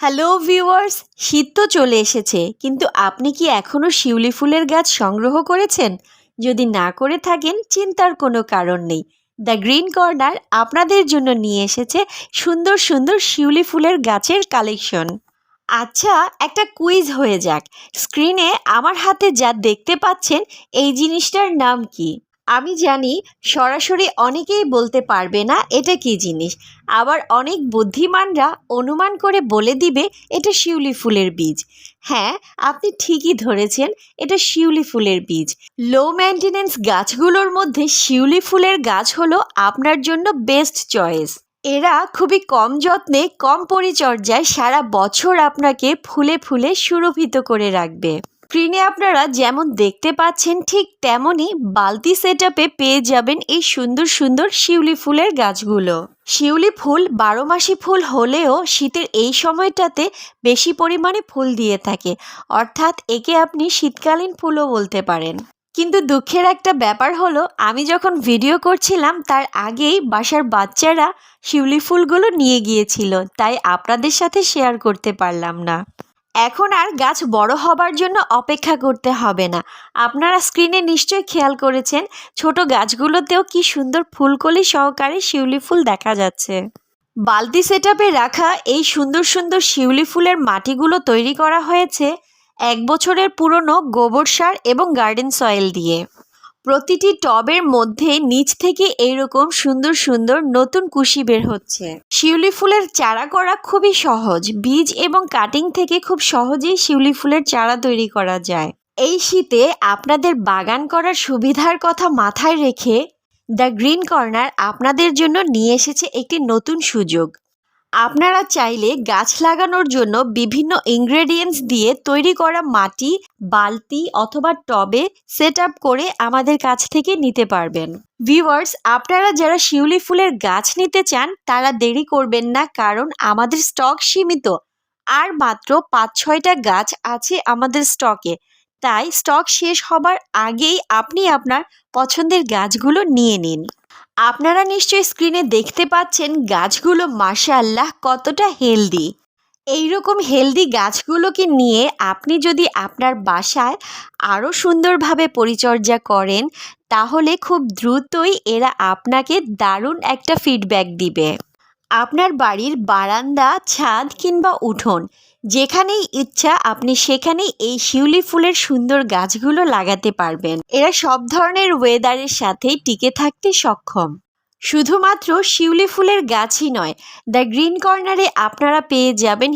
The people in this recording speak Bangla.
হ্যালো ভিউয়ার্স শীত তো চলে এসেছে, কিন্তু আপনি কি এখনও শিউলি ফুলের গাছ সংগ্রহ করেছেন? যদি না করে থাকেন, চিন্তার কোনো কারণ নেই। দ্য গ্রিন কর্নার আপনাদের জন্য নিয়ে এসেছে সুন্দর সুন্দর শিউলি ফুলের গাছের কালেকশন আচ্ছা একটা কুইজ হয়ে যাক। স্ক্রিনে আমার হাতে যা দেখতে পাচ্ছেন, এই জিনিসটার নাম কি? আমি জানি সরাসরি অনেকেই বলতে পারবে না এটা কি জিনিস। আবার অনেক বুদ্ধিমানরা অনুমান করে বলে দিবে এটা শিউলি ফুলের বীজ। হ্যাঁ আপনি ঠিকই ধরেছেন, এটা শিউলি ফুলের বীজ। লো মেনটেনেন্স গাছগুলোর মধ্যে শিউলি ফুলের গাছ হলো আপনার জন্য বেস্ট চয়েস এরা খুবই কম যত্নে, কম পরিচর্যায় সারা বছর আপনাকে ফুলে ফুলে সুরভিত করে রাখবে। স্ক্রিনে আপনারা যেমন দেখতে পাচ্ছেন, ঠিক তেমনই বালতি সেট পেয়ে যাবেন এই সুন্দর সুন্দর শিউলি ফুলের গাছগুলো। শিউলি ফুল বারো মাসি ফুল হলেও শীতের এই সময়টাতে বেশি পরিমাণে ফুল দিয়ে থাকে। অর্থাৎ একে আপনি শীতকালীন ফুলও বলতে পারেন। কিন্তু দুঃখের একটা ব্যাপার হলো, আমি যখন ভিডিও করছিলাম, তার আগেই বাসার বাচ্চারা শিউলি ফুলগুলো নিয়ে গিয়েছিল, তাই আপনাদের সাথে শেয়ার করতে পারলাম না। এখন আর গাছ বড় হবার জন্য অপেক্ষা করতে হবে না। আপনারা স্ক্রিনে নিশ্চয়ই খেয়াল করেছেন, ছোট গাছগুলোতেও কি সুন্দর ফুলকলি সহকারে শিউলি ফুল দেখা যাচ্ছে। বালতি সেট রাখা এই সুন্দর সুন্দর শিউলি ফুলের মাটিগুলো তৈরি করা হয়েছে এক বছরের পুরনো গোবর সার এবং গার্ডেন সয়েল দিয়ে। প্রতিটি টবের মধ্যে নিচ থেকে এইরকম সুন্দর সুন্দর নতুন কুশি বের হচ্ছে। শিউলি ফুলের চারা করা খুবই সহজ। বীজ এবং কাটিং থেকে খুব সহজেই শিউলি ফুলের চারা তৈরি করা যায়। এই শীতে আপনাদের বাগান করার সুবিধার কথা মাথায় রেখে দ্য গ্রিন কর্নার আপনাদের জন্য নিয়ে এসেছে একটি নতুন সুযোগ। আপনারা চাইলে গাছ লাগানোর জন্য বিভিন্ন ইনগ্রেডিয়েন্টস দিয়ে তৈরি করা মাটি, বালতি অথবা টবে সেট করে আমাদের কাছ থেকে নিতে পারবেন। ভিউয়ার্স আপনারা যারা শিউলি ফুলের গাছ নিতে চান, তারা দেরি করবেন না, কারণ আমাদের স্টক সীমিত। আর মাত্র পাঁচ ছয়টা গাছ আছে আমাদের স্টকে তাই স্টক শেষ হবার আগেই আপনি আপনার পছন্দের গাছগুলো নিয়ে নিন। আপনারা নিশ্চয়ই স্ক্রিনে দেখতে পাচ্ছেন গাছগুলো মাশাআল্লাহ কতটা হেলদি এইরকম হেলদি গাছগুলোকে নিয়ে আপনি যদি আপনার বাসায় আরও সুন্দরভাবে পরিচর্যা করেন, তাহলে খুব দ্রুতই এরা আপনাকে দারুণ একটা ফিডব্যাক দিবে। আপনার বাড়ির বারান্দা, ছাদ কিংবা উঠোন যেখানেই ইচ্ছা আপনি সেখানেই এই শিউলি ফুলের সুন্দর গাছগুলো লাগাতে পারবেন। এরা সব ধরনের ওয়েদারের সাথেই টিকে থাকতে সক্ষম। শুধুমাত্র শিউলি ফুলের গাছই নয়, দ্য গ্রিন কর্নারে আপনারা পেয়ে যাবেন